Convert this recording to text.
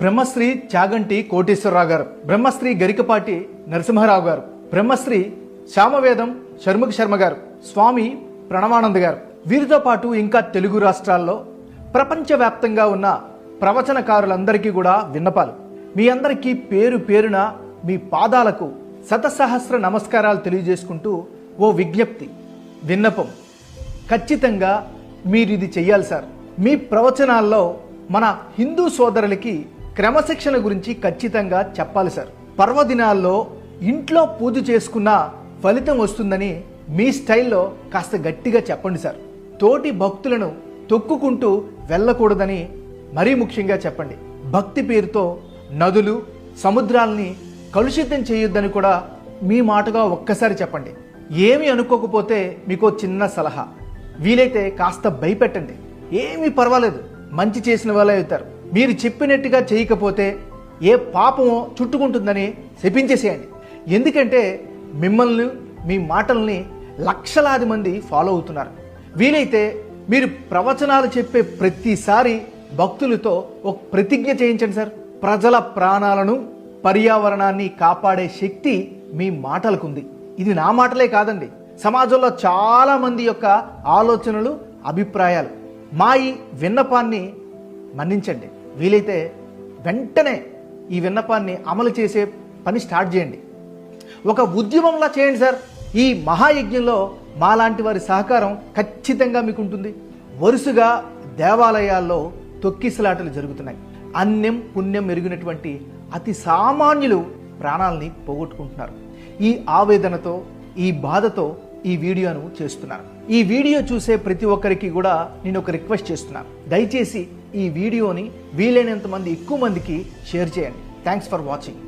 బ్రహ్మశ్రీ చాగంటి కోటేశ్వరరావు గారు బ్రహ్మశ్రీ గరికపాటి నరసింహారావు గారు బ్రహ్మశ్రీ శ్యామవేదం షర్ముఖ శర్మ గారు స్వామి ప్రణవానంద్ గారు. వీరితో పాటు ఇంకా తెలుగు రాష్ట్రాల్లో ప్రపంచవ్యాప్తంగా ఉన్న ప్రవచనకారులందరికీ కూడా విన్నపాలు. మీ అందరికీ పేరు పేరున మీ పాదాలకు శతసహస్ర నమస్కారాలు తెలియజేసుకుంటూ ఓ విజ్ఞప్తి విన్నపం. ఖచ్చితంగా మీరు ఇది చెయ్యాలి సార్. మీ ప్రవచనాల్లో మన హిందూ సోదరులకి క్రమశిక్షణ గురించి ఖచ్చితంగా చెప్పాలి సార్. పర్వదినాల్లో ఇంట్లో పూజ చేసుకున్న ఫలితం వస్తుందని మీ స్టైల్లో కాస్త గట్టిగా చెప్పండి సార్. తోటి భక్తులను తొక్కుకుంటూ వెళ్ళకూడదని మరీ ముఖ్యంగా చెప్పండి. భక్తి పేరుతో నదులు సముద్రాల్ని కలుషితం చేయొద్దని కూడా మీ మాటగా ఒక్కసారి చెప్పండి. ఏమి అనుకోకపోతే మీకు చిన్న సలహా. వీలైతే కాస్త భయపెట్టండి. ఏమీ పర్వాలేదు. మంచి చేసిన వాళ్ళే అవుతారు. మీరు చెప్పినట్టుగా చేయకపోతే ఏ పాపమో చుట్టుకుంటుందని శపించేసేయండి. ఎందుకంటే మిమ్మల్ని మీ మాటల్ని లక్షలాది మంది ఫాలో అవుతున్నారు. వీలైతే మీరు ప్రవచనాలు చెప్పే ప్రతిసారి భక్తులతో ఒక ప్రతిజ్ఞ చేయించండి సార్. ప్రజల ప్రాణాలను పర్యావరణాన్ని కాపాడే శక్తి మీ మాటలకుంది. ఇది నా మాటలే కాదండి. సమాజంలో చాలా మంది యొక్క ఆలోచనలు అభిప్రాయాలు. మా ఈ విన్నపాన్ని మన్నించండి. వీలైతే వెంటనే ఈ విన్నపాన్ని అమలు చేసే పని స్టార్ట్ చేయండి. ఒక ఉద్యమంలా చేయండి సార్. ఈ మహాయజ్ఞంలో మాలాంటి వారి సహకారం ఖచ్చితంగా మీకు ఉంటుంది వరుసగా దేవాలయాల్లో తొక్కిసలాటలు జరుగుతున్నాయి. అన్యం పుణ్యం మెరిగినటువంటి అతి సామాన్యులు ప్రాణాలని పోగొట్టుకుంటున్నారు. ఈ ఆవేదనతో ఈ బాధతో ఈ వీడియోను చేస్తున్నాను. ఈ వీడియో చూసే ప్రతి ఒక్కరికి కూడా నేను ఒక రిక్వెస్ట్ చేస్తున్నాను. దయచేసి ఈ వీడియోని వీలైనంత మంది ఎక్కువ మందికి షేర్ చేయండి. Thanks for watching